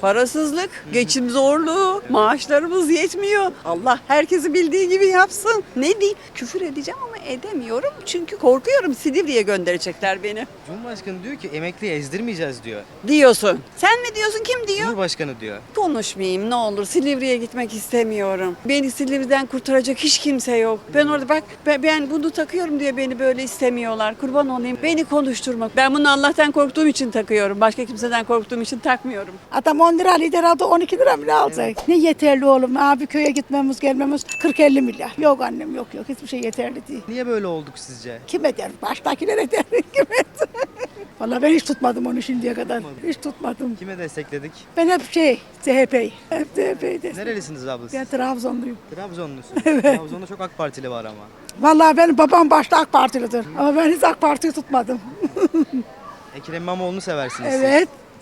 Parasızlık, geçim zorluğu, maaşlarımız yetmiyor. Allah herkesi bildiği gibi yapsın. Ne diyeyim? Küfür edeceğim ama edemiyorum. Çünkü korkuyorum Silivri'ye gönderecekler beni. Cumhurbaşkanı diyor ki emekliyi ezdirmeyeceğiz diyor. Diyorsun. Sen mi diyorsun kim diyor? Cumhurbaşkanı diyor. Konuşmayayım ne olur. Silivri'ye gitmek istemiyorum. Beni Silivri'den kurtaracak hiç kimse yok. Ben orada bak ben, bunu takıyorum diye beni böyle istemiyorlar. Kurban olayım. Beni konuşturmak. Ben bunu Allah'tan korktuğum için takıyorum. Başka kimseden korktuğum için takmıyorum. Adam 10 lira lider aldı 12 lira mı ne alacak? Ne yeterli oğlum abi köye gitmemiz gelmemiz 40-50 milyar. Yok annem yok yok hiçbir şey yeterli değil. Niye böyle olduk sizce? Kime der? Baştakilere der. Kime der? Vallahi ben hiç tutmadım onu şimdiye kadar. Hiç tutmadım. Kime destekledik? Ben hep şey CHP'yi. Hep CHP'yi de. Nerelisiniz abla siz? Ben Trabzonluyum. Trabzonlusun. Trabzon'da çok AK Partili var ama. Vallahi benim babam başta AK Partilidir. Ama ben hiç AK Parti'yi tutmadım. Ekrem İmamoğlu'nu seversiniz siz.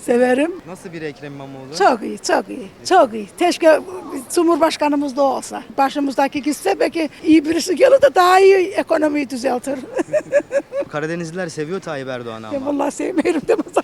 Severim. Nasıl biri Ekrem İmamoğlu? Çok iyi, çok iyi, çok iyi. Keşke Cumhurbaşkanımız da olsa. Başımızdaki gitse belki iyi birisi gelir de daha iyi ekonomiyi düzeltir. Karadenizliler seviyor Tayyip Erdoğan'ı Ben ama. vallahi sevmiyorum deme sakın. Aman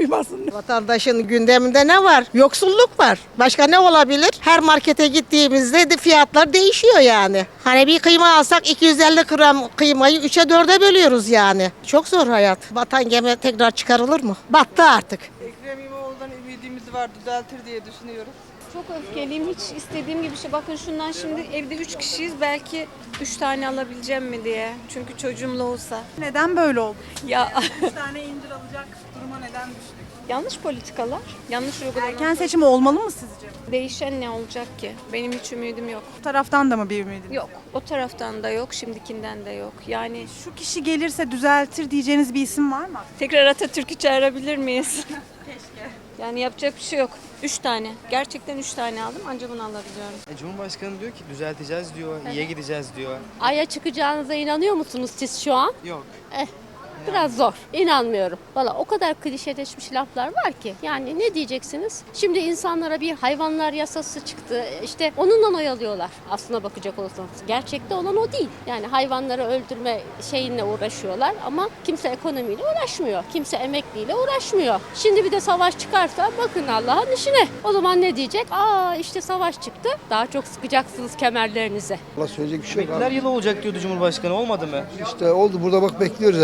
duymasın. Vatandaşın gündeminde ne var? Yoksulluk var. Başka ne olabilir? Her markete gittiğimizde de fiyatlar değişiyor yani. Hani bir kıyma alsak 250 gram kıymayı 3'e 4'e bölüyoruz yani. Çok zor hayat. Vatan gemi tekrar çıkarılır mı? Battı artık. Ekrem İmamoğlu'dan ümidimiz var düzeltir diye düşünüyoruz. Çok öfkeliyim. Hiç istediğim gibi şey. Bakın şundan şimdi evde üç kişiyiz. Belki üç tane alabileceğim mi diye. Çünkü çocuğumla olsa. Neden böyle oldu? Ya Bir tane indir alacak duruma neden düştük? yanlış politikalar, yanlış uygulamalar. Erken seçim olmalı mı sizce? Değişen ne olacak ki? Benim hiç ümidim yok. Bu taraftan da mı bir ümidiniz? Yok. O taraftan da yok, şimdikinden de yok. Yani Şu kişi gelirse düzeltir diyeceğiniz bir isim var mı? tekrar Atatürk'ü çağırabilir miyiz? Keşke. Yani yapacak bir şey yok. Üç tane. Gerçekten üç tane aldım. Ancak bunu alabiliyorum. E, Cumhurbaşkanı diyor ki düzelteceğiz diyor, iyiye gideceğiz diyor. Ay'a çıkacağınıza inanıyor musunuz siz şu an? Yok. Biraz zor. İnanmıyorum. Valla o kadar klişeleşmiş laflar var ki. Yani ne diyeceksiniz? Şimdi insanlara bir hayvanlar yasası çıktı. İşte onunla oyalıyorlar aslına bakacak olursanız. Gerçekte olan o değil. Yani hayvanları öldürme şeyinle uğraşıyorlar ama kimse ekonomiyle uğraşmıyor. Kimse emekliyle uğraşmıyor. Şimdi bir de savaş çıkarsa bakın Allah'ın işine. O zaman ne diyecek? Aa işte savaş çıktı. Daha çok sıkacaksınız kemerlerinizi. Allah söyleyecek bir şey yok Emekliler abi. yılı olacak diyordu Cumhurbaşkanı olmadı mı? İşte oldu burada bak bekliyoruz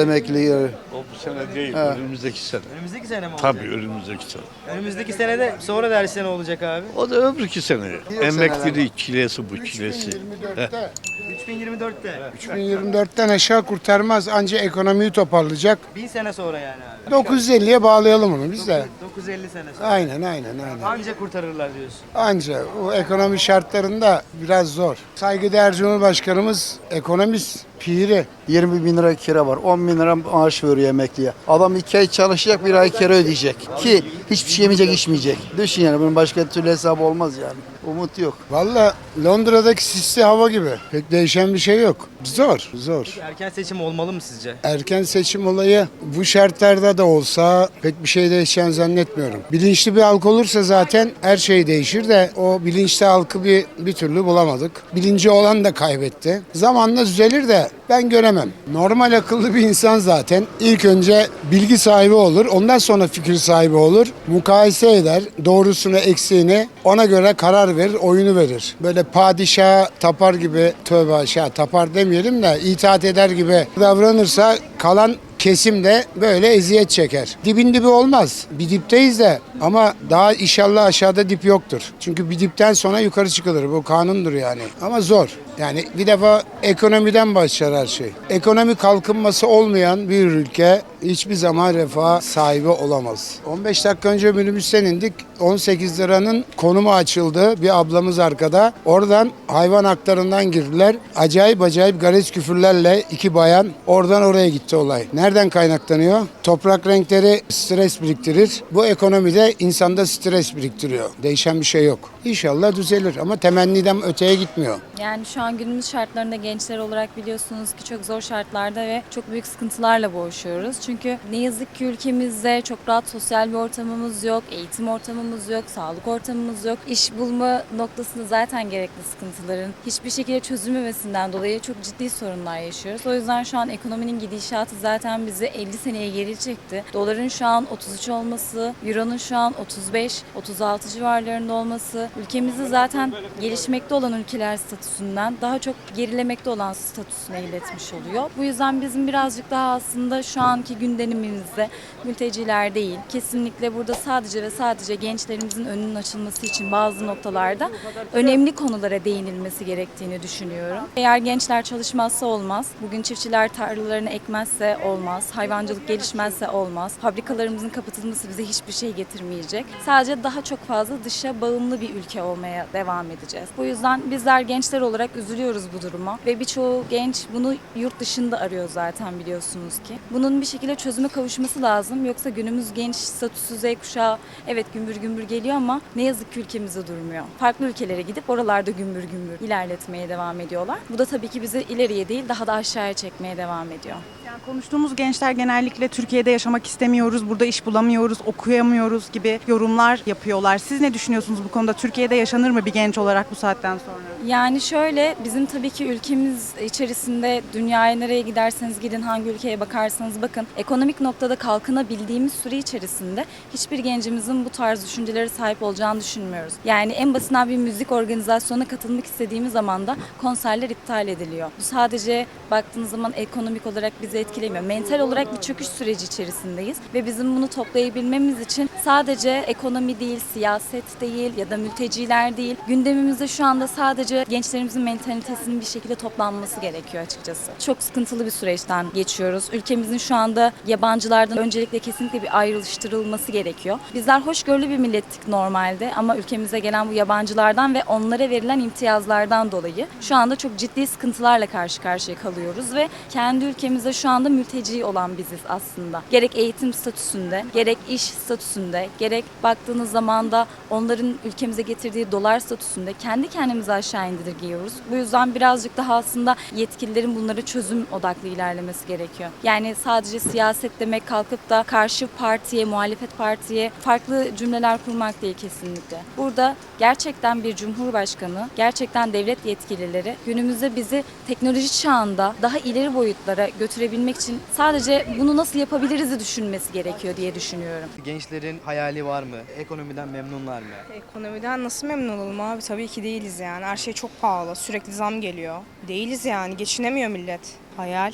emeklileri. O bu sene değil, önümüzdeki sene. Önümüzdeki sene mi olacak? Tabii önümüzdeki sene. Önümüzdeki senede sonra dersi ne olacak abi? O da öbürki sene. Emekliliği çilesi bu çilesi. 2024'te 3024'te. 2024'ten aşağı kurtarmaz ancak ekonomiyi toparlayacak. Bin sene sonra yani abi. 950'ye bağlayalım onu biz de. 950 sene sonra. Aynen aynen aynen. Anca kurtarırlar diyorsun. Anca o ekonomi şartlarında biraz zor. Saygıdeğer Cumhurbaşkanımız ekonomist, piri. 20 bin lira kira var. 10 bin lira maaş veriyor emekliye. Adam 2 ay çalışacak bir ay kira ödeyecek. Ki hiçbir şey yemeyecek içmeyecek. Düşün yani bunun başka türlü hesabı olmaz yani. Umut yok. Valla Londra'daki sisli hava gibi. Pek değişen bir şey yok. Zor, zor. Erken seçim olmalı mı sizce? Erken seçim olayı bu şartlarda da olsa pek bir şey değişeceğini zannetmiyorum. Bilinçli bir halk olursa zaten her şey değişir de o bilinçli halkı bir, bir türlü bulamadık. Bilinci olan da kaybetti. Zamanla düzelir de ben göremem. Normal akıllı bir insan zaten ilk önce bilgi sahibi olur, ondan sonra fikir sahibi olur. Mukayese eder, doğrusunu eksiğini ona göre karar verir, oyunu verir. Böyle padişaha tapar gibi, tövbe aşağı tapar demeyelim de itaat eder gibi davranırsa kalan kesim de böyle eziyet çeker. Dibin dibi olmaz. Bir dipteyiz de ama daha inşallah aşağıda dip yoktur. Çünkü bir dipten sonra yukarı çıkılır. Bu kanundur yani. Ama zor. Yani bir defa ekonomiden başlar her şey. Ekonomi kalkınması olmayan bir ülke hiçbir zaman refah sahibi olamaz. 15 dakika önce minibüsten indik. 18 liranın konumu açıldı. Bir ablamız arkada. Oradan hayvan haklarından girdiler. Acayip acayip garez küfürlerle iki bayan oradan oraya gitti olay. Nereden kaynaklanıyor? Toprak renkleri stres biriktirir. Bu ekonomide insanda stres biriktiriyor. Değişen bir şey yok. İnşallah düzelir ama temenniden öteye gitmiyor. Yani şu an günümüz şartlarında gençler olarak biliyorsunuz ki çok zor şartlarda ve çok büyük sıkıntılarla boğuşuyoruz. Çünkü ne yazık ki ülkemizde çok rahat sosyal bir ortamımız yok, eğitim ortamımız yok, sağlık ortamımız yok. İş bulma noktasında zaten gerekli sıkıntıların hiçbir şekilde çözülmemesinden dolayı çok ciddi sorunlar yaşıyoruz. O yüzden şu an ekonominin gidişatı zaten bizi 50 seneye geri çekti. Doların şu an 33 olması, Euro'nun şu an 35, 36 civarlarında olması, ülkemizi zaten gelişmekte olan ülkeler statüsünden daha çok gerilemekte olan statüsüne iletmiş oluyor. Bu yüzden bizim birazcık daha aslında şu anki gündemimizde mülteciler değil, kesinlikle burada sadece ve sadece gençlerimizin önünün açılması için bazı noktalarda önemli konulara değinilmesi gerektiğini düşünüyorum. Eğer gençler çalışmazsa olmaz, bugün çiftçiler tarlalarını ekmezse olmaz, hayvancılık gelişmezse olmaz, fabrikalarımızın kapatılması bize hiçbir şey getirmeyecek. Sadece daha çok fazla dışa bağımlı bir ülke olmaya devam edeceğiz. Bu yüzden bizler gençler olarak üzülüyoruz bu duruma ve birçoğu genç bunu yurt dışında arıyor zaten biliyorsunuz ki. Bunun bir şekilde çözüme kavuşması lazım. Yoksa günümüz genç statüsü Z kuşağı evet gümbür gümbür geliyor ama ne yazık ki ülkemizde durmuyor. Farklı ülkelere gidip oralarda gümbür gümbür ilerletmeye devam ediyorlar. Bu da tabii ki bizi ileriye değil daha da aşağıya çekmeye devam ediyor. Yani konuştuğumuz gençler genellikle Türkiye'de yaşamak istemiyoruz, burada iş bulamıyoruz, okuyamıyoruz gibi yorumlar yapıyorlar. Siz ne düşünüyorsunuz bu konuda? Türkiye'de yaşanır mı bir genç olarak bu saatten sonra? Yani şöyle bizim tabii ki ülkemiz içerisinde dünyaya nereye giderseniz gidin hangi ülkeye bakarsanız bakın ekonomik noktada kalkınabildiğimiz süre içerisinde hiçbir gencimizin bu tarz düşüncelere sahip olacağını düşünmüyoruz. Yani en basitinden bir müzik organizasyonuna katılmak istediğimiz zaman da konserler iptal ediliyor. Bu sadece baktığınız zaman ekonomik olarak bizi etkilemiyor. Mental olarak bir çöküş süreci içerisindeyiz ve bizim bunu toplayabilmemiz için sadece ekonomi değil, siyaset değil ya da mülteciler değil. Gündemimizde şu anda sadece gençlerimizin mentalitesinin bir şekilde toplanması gerekiyor açıkçası. Çok sıkıntılı bir süreçten geçiyoruz. Ülkemizin şu anda yabancılardan öncelikle kesinlikle bir ayrıştırılması gerekiyor. Bizler hoşgörülü bir millettik normalde ama ülkemize gelen bu yabancılardan ve onlara verilen imtiyazlardan dolayı şu anda çok ciddi sıkıntılarla karşı karşıya kalıyoruz ve kendi ülkemizde şu anda mülteci olan biziz aslında. Gerek eğitim statüsünde, gerek iş statüsünde, gerek baktığınız zaman da onların ülkemize getirdiği dolar statüsünde kendi kendimizi aşağı indirgiyoruz. Bu yüzden birazcık daha aslında yetkililerin bunları çözüm odaklı ilerlemesi gerekiyor. Yani sadece siyaset demek kalkıp da karşı partiye, muhalefet partiye farklı cümleler kurmak değil kesinlikle. Burada gerçekten bir cumhurbaşkanı, gerçekten devlet yetkilileri günümüzde bizi teknoloji çağında daha ileri boyutlara götürebilmek için sadece bunu nasıl yapabiliriz düşünmesi gerekiyor diye düşünüyorum. Gençlerin hayali var mı? Ekonomiden memnunlar mı? Ekonomiden nasıl memnun olalım abi? Tabii ki değiliz yani. Her şey çok pahalı. Sürekli zam geliyor. Değiliz yani. Geçinemiyor millet. Hayal.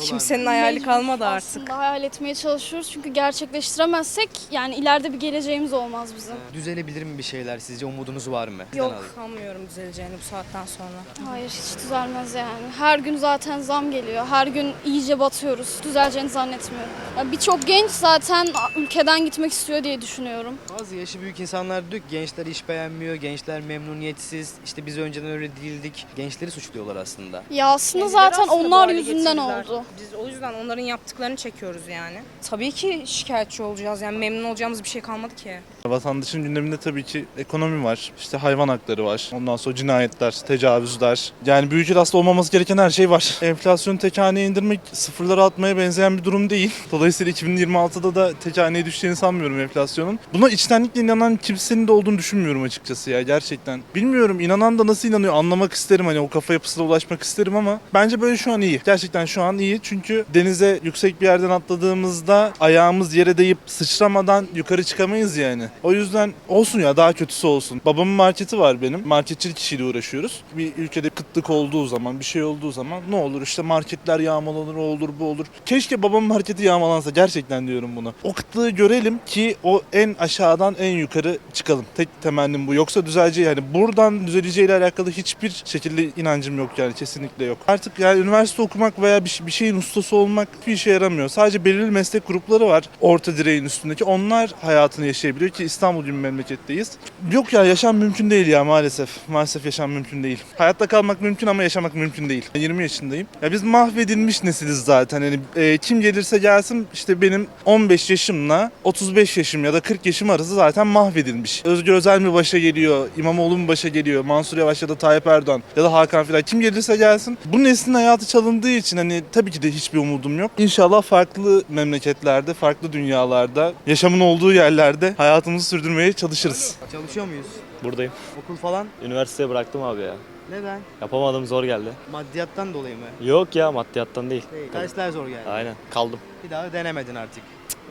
Kimsenin hayali kalmadı artık. Aslında hayal etmeye çalışıyoruz çünkü gerçekleştiremezsek yani ileride bir geleceğimiz olmaz bizim. Düzelebilir mi bir şeyler sizce? Umudunuz var mı? Sizden Yok alayım. sanmıyorum düzeleceğini bu saatten sonra. Hayır hiç düzelmez yani. Her gün zaten zam geliyor. Her gün iyice batıyoruz. Düzeleceğini zannetmiyorum. Ya Birçok genç zaten ülkeden gitmek istiyor diye düşünüyorum. Bazı yaşı büyük insanlar diyor ki gençler iş beğenmiyor, gençler memnuniyetsiz. İşte biz önceden öyle değildik. Gençleri suçluyorlar aslında. Ya aslında zaten aslında onlar yüzünden oldu. Biz o yüzden onların yaptıklarını çekiyoruz yani. Tabii ki şikayetçi olacağız. Yani memnun olacağımız bir şey kalmadı ki. Vatandaşın gündeminde tabii ki ekonomi var, işte hayvan hakları var, ondan sonra cinayetler, tecavüzler. Yani bir ülkede aslında olmaması gereken her şey var. Enflasyonu tek haneye indirmek sıfırlara atmaya benzeyen bir durum değil. Dolayısıyla 2026'da da tek haneye düşeceğini sanmıyorum enflasyonun. Buna içtenlikle inanan kimsenin de olduğunu düşünmüyorum açıkçası ya gerçekten. Bilmiyorum inanan da nasıl inanıyor anlamak isterim hani o kafa yapısına ulaşmak isterim ama bence böyle şu an iyi. Gerçekten şu an iyi çünkü denize yüksek bir yerden atladığımızda ayağımız yere değip sıçramadan yukarı çıkamayız yani. O yüzden olsun ya daha kötüsü olsun. Babamın marketi var benim. Marketçilik işiyle uğraşıyoruz. Bir ülkede kıtlık olduğu zaman, bir şey olduğu zaman ne olur işte marketler yağmalanır, olur bu olur. Keşke babamın marketi yağmalansa gerçekten diyorum bunu. O kıtlığı görelim ki o en aşağıdan en yukarı çıkalım. Tek temennim bu. Yoksa düzeleceği yani buradan düzeleceğiyle alakalı hiçbir şekilde inancım yok yani kesinlikle yok. Artık yani üniversite okumak veya bir, bir şeyin ustası olmak bir işe yaramıyor. Sadece belirli meslek grupları var orta direğin üstündeki. Onlar hayatını yaşayabiliyor ki İstanbul gibi memleketteyiz. Yok ya yaşam mümkün değil ya maalesef. Maalesef yaşam mümkün değil. Hayatta kalmak mümkün ama yaşamak mümkün değil. 20 yaşındayım. Ya biz mahvedilmiş nesiliz zaten. Yani e, kim gelirse gelsin işte benim 15 yaşımla 35 yaşım ya da 40 yaşım arası zaten mahvedilmiş. Özgür Özel mi başa geliyor, İmamoğlu mu başa geliyor, Mansur Yavaş ya da Tayyip Erdoğan ya da Hakan Fidan kim gelirse gelsin bu neslin hayatı çalındı olmadığı için hani tabii ki de hiçbir umudum yok. İnşallah farklı memleketlerde, farklı dünyalarda, yaşamın olduğu yerlerde hayatımızı sürdürmeye çalışırız. Çalışıyor muyuz? Buradayım. Okul falan? Üniversiteye bıraktım abi ya. Neden? Yapamadım zor geldi. Maddiyattan dolayı mı? Yok ya maddiyattan değil. Değil. Dersler zor geldi. Aynen kaldım. Bir daha denemedin artık.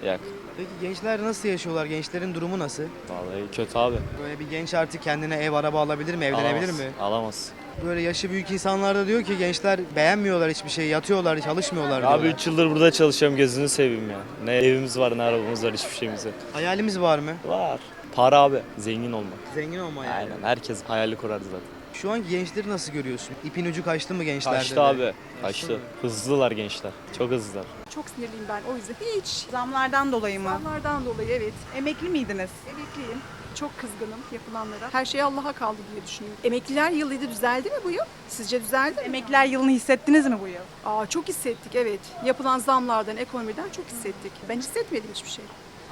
Yak. Peki gençler nasıl yaşıyorlar? Gençlerin durumu nasıl? Vallahi kötü abi. Böyle bir genç artık kendine ev araba alabilir mi? Evlenebilir Alamaz. mi? Alamaz. Böyle yaşı büyük insanlar da diyor ki gençler beğenmiyorlar hiçbir şey, yatıyorlar, çalışmıyorlar Abi diyorlar. 3 yıldır burada çalışıyorum gözünü seveyim ya. Ne evimiz var ne arabamız var hiçbir şeyimiz yok. Hayalimiz var mı? Var. Para abi. Zengin olmak. Zengin olma yani. Aynen herkes hayali kurar zaten. Şu an gençleri nasıl görüyorsun? İpin ucu kaçtı mı gençlerde? Kaçtı de? abi. Kaçtı. Hızlılar gençler. Çok hızlılar. Çok sinirliyim ben o yüzden. Hiç. Zamlardan dolayı mı? Zamlardan dolayı evet. Emekli miydiniz? Emekliyim. Çok kızgınım yapılanlara. Her şey Allah'a kaldı diye düşünüyorum. Emekliler yılıydı düzeldi mi bu yıl? Sizce düzeldi mi? Emekliler yılını hissettiniz mi bu yıl? Aa, çok hissettik evet. Yapılan zamlardan, ekonomiden çok hissettik. Ben hissetmedim hiçbir şey.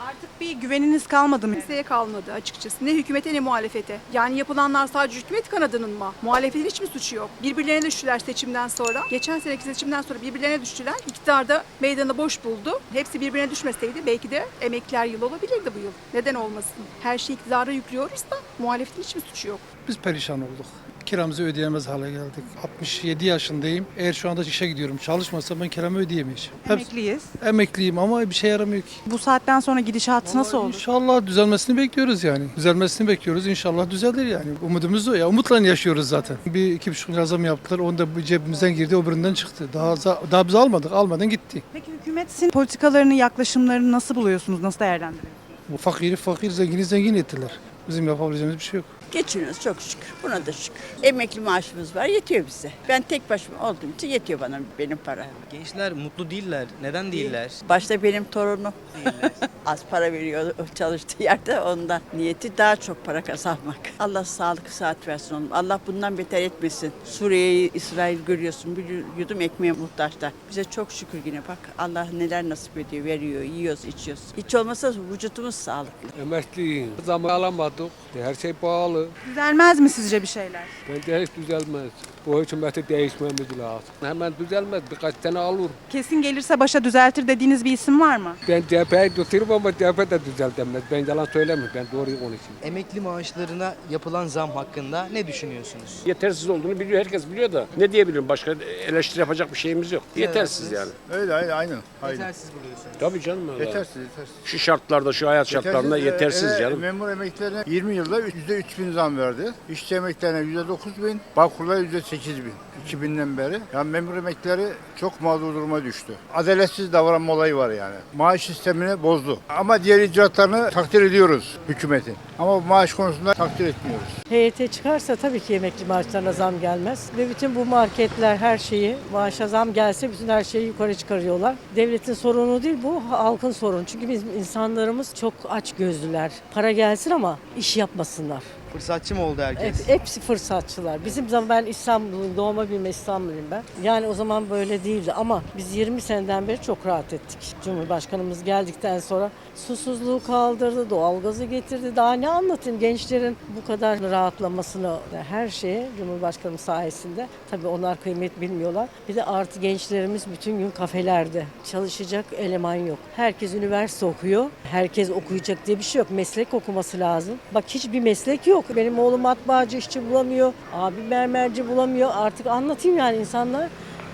Artık bir güveniniz kalmadı mı? Kimseye kalmadı açıkçası. Ne hükümete ne muhalefete. Yani yapılanlar sadece hükümet kanadının mı? Muhalefetin hiç mi suçu yok? Birbirlerine düştüler seçimden sonra. Geçen seneki seçimden sonra birbirlerine düştüler. İktidarda meydanı boş buldu. Hepsi birbirine düşmeseydi belki de emekliler yılı olabilirdi bu yıl. Neden olmasın? Her şeyi iktidara yüklüyoruz da muhalefetin hiç mi suçu yok? Biz perişan olduk. Kiramızı ödeyemez hale geldik. 67 yaşındayım. Eğer şu anda işe gidiyorum çalışmasam ben kiramı ödeyemeyeceğim. Hep Emekliyiz. emekliyim ama bir şey yaramıyor ki. Bu saatten sonra gidişat nasıl olur? İnşallah düzelmesini bekliyoruz yani. Düzelmesini bekliyoruz. İnşallah düzelir yani. Umudumuz o ya. Umutla yaşıyoruz zaten. Bir iki buçuk lira zam yaptılar. Onu da bu cebimizden girdi, öbüründen çıktı. Daha daha biz almadık. Almadan gitti. Peki hükümetin politikalarını, yaklaşımlarını nasıl buluyorsunuz? Nasıl değerlendiriyorsunuz? Fakiri fakir, zengini zengin ettiler. Bizim yapabileceğimiz bir şey yok. Geçiniyoruz çok şükür. Buna da şükür. Emekli maaşımız var yetiyor bize. Ben tek başıma olduğum için yetiyor bana benim para. Gençler mutlu değiller. Neden değiller? Başta benim torunum. Az para veriyor çalıştığı yerde ondan. Niyeti daha çok para kazanmak. Allah sağlık saat versin oğlum. Allah bundan beter etmesin. Suriye'yi, İsrail görüyorsun. Bir yudum ekmeğe muhtaçlar. Bize çok şükür yine bak. Allah neler nasip ediyor, veriyor, yiyoruz, içiyoruz. Hiç olmazsa vücudumuz sağlıklı. Emekliyim. Zam alamadık. Her şey pahalı. Düzelmez mi sizce bir şeyler? Bence hiç düzelmez. Bu hükümeti değişmemiz lazım. Hemen düzelmez. Birkaç sene alır. Kesin gelirse başa düzeltir dediğiniz bir isim var mı? Ben CHP'yi tutuyorum ama CHP de düzeltemez. Ben yalan söylemiyorum. Ben doğruyu konuşayım. Emekli maaşlarına yapılan zam hakkında ne düşünüyorsunuz? Yetersiz olduğunu biliyor, herkes biliyor da ne diyebilirim başka eleştiri yapacak bir şeyimiz yok. Yetersiz yani. Öyle öyle aynen. Yetersiz buluyorsunuz. Tabii canım öyle. Yetersiz yetersiz. Şu şartlarda, şu hayat şartlarında yetersiz canım. Memur emeklilerine 20 yılda %3 bin zam verdi. İşçi emeklilerine %9 bin, Bağkur'da %8 bin. 2000'den beri. Yani memur emeklileri çok mağdur duruma düştü. Adaletsiz davranma olayı var yani. Maaş sistemini bozdu. Ama diğer icraatlarını takdir ediyoruz hükümetin. Ama bu maaş konusunda takdir etmiyoruz. HYT çıkarsa tabii ki emekli maaşlarına zam gelmez. Ve bütün bu marketler her şeyi maaşa zam gelse bütün her şeyi yukarı çıkarıyorlar. Devletin sorunu değil bu halkın sorunu. Çünkü biz insanlarımız çok aç gözlüler. Para gelsin ama iş yapmasınlar. Fırsatçı mı oldu herkes? Hep, hepsi fırsatçılar. Bizim zaman ben İstanbul'un doğma büyüme İstanbul'uyum ben. Yani o zaman böyle değildi ama biz 20 seneden beri çok rahat ettik. Cumhurbaşkanımız geldikten sonra susuzluğu kaldırdı, doğalgazı getirdi. Daha ne anlatayım gençlerin bu kadar rahatlamasını her şeye Cumhurbaşkanımız sayesinde. Tabii onlar kıymet bilmiyorlar. Bir de artı gençlerimiz bütün gün kafelerde. Çalışacak eleman yok. Herkes üniversite okuyor. Herkes okuyacak diye bir şey yok. Meslek okuması lazım. Bak hiçbir meslek yok. Benim oğlum matbaacı işçi bulamıyor. Abi mermerci bulamıyor. Artık anlatayım yani insanlar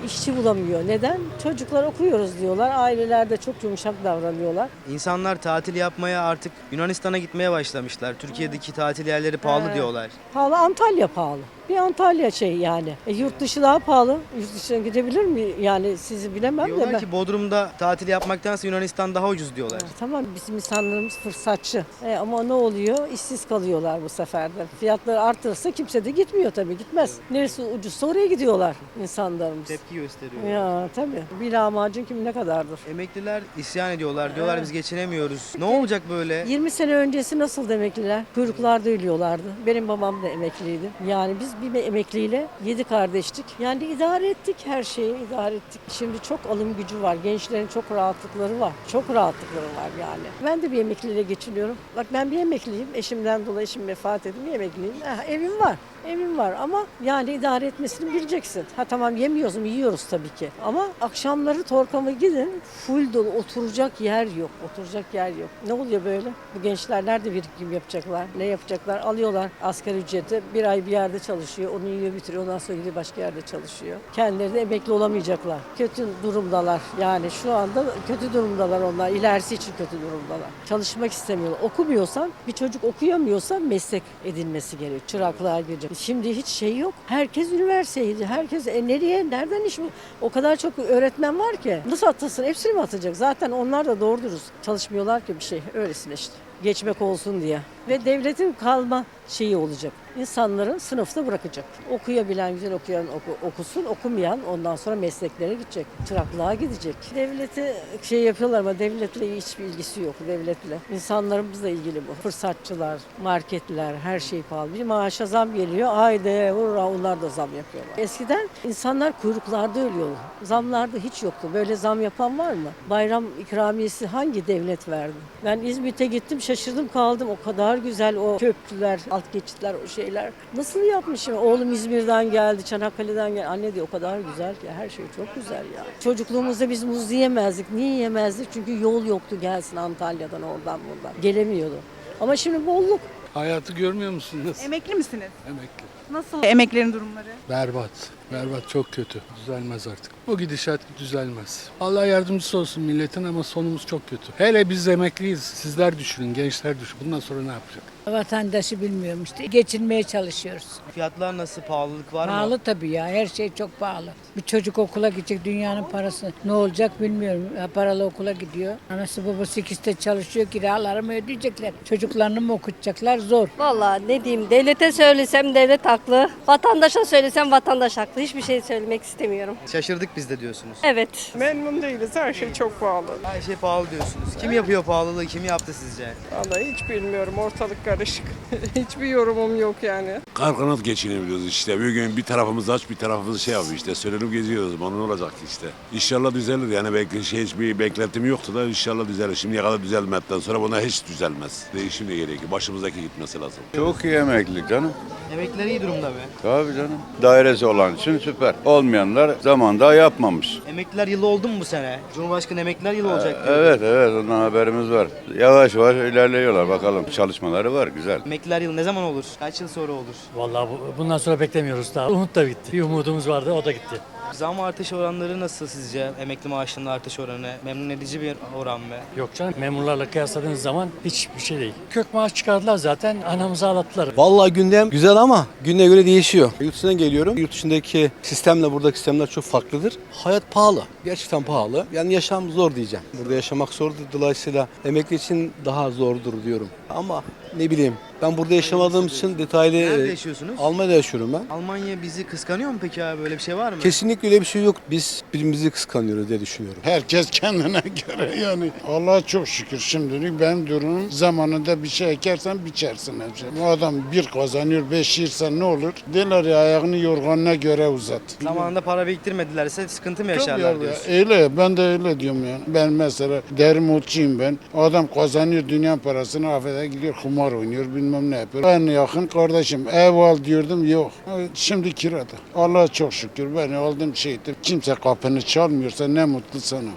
işçi bulamıyor. Neden? Çocuklar okuyoruz diyorlar. Aileler de çok yumuşak davranıyorlar. İnsanlar tatil yapmaya artık Yunanistan'a gitmeye başlamışlar. Türkiye'deki tatil yerleri pahalı diyorlar. Pahalı Antalya pahalı. Bir Antalya şey yani. E, yurt dışı daha pahalı. Yurt dışına gidebilir mi? Yani sizi bilemem de Diyorlar ben. ki Bodrum'da tatil yapmaktansa Yunanistan daha ucuz diyorlar. Tamam bizim insanlarımız fırsatçı. E, ama ne oluyor? İşsiz kalıyorlar bu sefer de. Fiyatları artırırsa kimse de gitmiyor tabii gitmez. Neresi ucuzsa oraya gidiyorlar insanlarımız. Tepki gösteriyor. Ya tabii. Bir lahmacun kim ne kadardır? Emekliler isyan ediyorlar. Diyorlar biz geçinemiyoruz. Ne olacak böyle? 20 sene öncesi nasıl emekliler? Kuyruklarda ölüyorlardı. Benim babam da emekliydi. Yani biz bir emekliyle yedi kardeştik. Yani idare ettik her şeyi idare ettik. Şimdi çok alım gücü var. Gençlerin çok rahatlıkları var. Çok rahatlıkları var yani. Ben de bir emekliyle geçiniyorum. Bak ben bir emekliyim. Eşimden dolayı eşim vefat edin emekliyim. Ha, evim var. Evim var ama yani idare etmesini bileceksin. Ha tamam yemiyorsun, yiyorsun yiyoruz tabii ki. Ama akşamları Torkam'a gidin full dolu oturacak yer yok. Oturacak yer yok. Ne oluyor böyle? Bu gençler nerede birikim yapacaklar? Ne yapacaklar? Alıyorlar asgari ücreti. Bir ay bir yerde çalışıyor. Onu yiyor bitiriyor. Ondan sonra gidiyor başka yerde çalışıyor. Kendileri de emekli olamayacaklar. Kötü durumdalar. Yani şu anda kötü durumdalar onlar. İlerisi için kötü durumdalar. Çalışmak istemiyorlar. Okumuyorsan bir çocuk okuyamıyorsa meslek edinmesi gerekiyor. Çıraklığa girecek. Şimdi hiç şey yok. Herkes üniversiteye gidiyor. Herkes e nereye nereden iş bu? O kadar çok öğretmen var ki. Nasıl atasın? Hepsini mi atacak? Zaten onlar da doğru dürüst çalışmıyorlar ki bir şey. Öylesine işte. Geçmek olsun diye. Ve devletin kalma şeyi olacak. İnsanların sınıfta bırakacak. Okuyabilen güzel okuyan oku- okusun, okumayan ondan sonra mesleklere gidecek. Çıraklığa gidecek. Devleti şey yapıyorlar ama devletle hiçbir ilgisi yok devletle. İnsanlarımızla ilgili bu. Fırsatçılar, marketler, her şey pahalı. Bir maaşa zam geliyor. Haydi hurra onlar da zam yapıyorlar. Eskiden insanlar kuyruklarda ölüyordu. Zamlarda hiç yoktu. Böyle zam yapan var mı? Bayram ikramiyesi hangi devlet verdi? Ben İzmit'e gittim şaşırdım kaldım. O kadar güzel o köprüler, alt geçitler, o şeyler. Nasıl yapmışım? Oğlum İzmir'den geldi, Çanakkale'den geldi. Anne diyor o kadar güzel ki her şey çok güzel ya. Çocukluğumuzda biz muz yiyemezdik. Niye yiyemezdik? Çünkü yol yoktu gelsin Antalya'dan oradan buradan. Gelemiyordu. Ama şimdi bolluk. Hayatı görmüyor musunuz? Emekli misiniz? Emekli. Nasıl emeklerin durumları? Berbat. Berbat çok kötü. Düzelmez artık. Bu gidişat düzelmez. Allah yardımcısı olsun milletin ama sonumuz çok kötü. Hele biz emekliyiz. Sizler düşünün, gençler düşünün. Bundan sonra ne yapacak? Vatandaşı bilmiyorum işte. Geçinmeye çalışıyoruz. Fiyatlar nasıl? Pahalılık var mı? Pahalı tabii ya. Her şey çok pahalı. Bir çocuk okula gidecek dünyanın parası ne olacak bilmiyorum. Ya paralı okula gidiyor. Anası babası ikisi de çalışıyor. Kiraları mı ödeyecekler? Çocuklarını mı okutacaklar? Zor. Vallahi ne diyeyim devlete söylesem devlet haklı. Vatandaşa söylesem vatandaş haklı. Hiçbir şey söylemek istemiyorum. Şaşırdık biz de diyorsunuz. Evet. Memnun değiliz. Her şey çok pahalı. Her şey pahalı diyorsunuz. Kim yapıyor pahalılığı? Kim yaptı sizce? Vallahi hiç bilmiyorum. Ortalık karışık. Hiçbir yorumum yok yani. Karkanat geçinebiliyoruz işte. Bir gün bir tarafımız aç bir tarafımız şey yapıyor işte. Sürünüp geziyoruz. Bana ne olacak işte. İnşallah düzelir yani belki şey hiçbir beklentim yoktu da inşallah düzelir. Şimdiye kadar düzelmedikten sonra buna hiç düzelmez. Değişim de gerekiyor. Başımızdaki gitmesi lazım. Çok iyi emekli canım. Emekliler iyi durumda be. Tabii canım. Dairesi olan için süper. Olmayanlar zamanda yapmamış. Emekliler yılı oldu mu bu sene? Cumhurbaşkanı emekliler yılı olacak diyor. Evet evet ondan haberimiz var. Yavaş yavaş ilerliyorlar bakalım. Çalışmaları var güzel. Emekliler yılı ne zaman olur? Kaç yıl sonra olur? Vallahi bundan sonra beklemiyoruz daha. Umut da bitti. Bir umudumuz vardı o da gitti. Zam artış oranları nasıl sizce? Emekli maaşının artış oranı memnun edici bir oran mı? Yok canım memurlarla kıyasladığınız zaman hiçbir şey değil. Kök maaş çıkardılar zaten anamızı ağlattılar. Vallahi gündem güzel ama güne göre değişiyor. Yurt dışına geliyorum. Yurt dışındaki sistemle buradaki sistemler çok farklıdır. Hayat pahalı. Gerçekten pahalı. Yani yaşam zor diyeceğim. Burada yaşamak zordur. Dolayısıyla emekli için daha zordur diyorum. Ama ne bileyim ben burada yaşamadığım için detaylı Nerede e, yaşıyorsunuz? Almanya'da yaşıyorum ben. Almanya bizi kıskanıyor mu peki abi? Böyle bir şey var mı? Kesinlikle öyle bir şey yok. Biz birbirimizi kıskanıyoruz diye düşünüyorum. Herkes kendine göre yani. Allah'a çok şükür şimdilik benim durumum zamanında bir şey ekersen biçersin hepsi. Bu adam bir kazanıyor beş yersen ne olur? Derler ya ayağını yorganına göre uzat. Zamanında para biriktirmedilerse sıkıntı mı yaşarlar ya, diyorsun? öyle ben de öyle diyorum yani. Ben mesela derim otçuyum ben. Adam kazanıyor dünya parasını affede gidiyor kumar oynuyor bilmem ne yapıyor. En yakın kardeşim ev al diyordum yok. Şimdi kirada. Allah'a çok şükür ben aldım şeydi. Kimse kapını çalmıyorsa ne mutlu sana.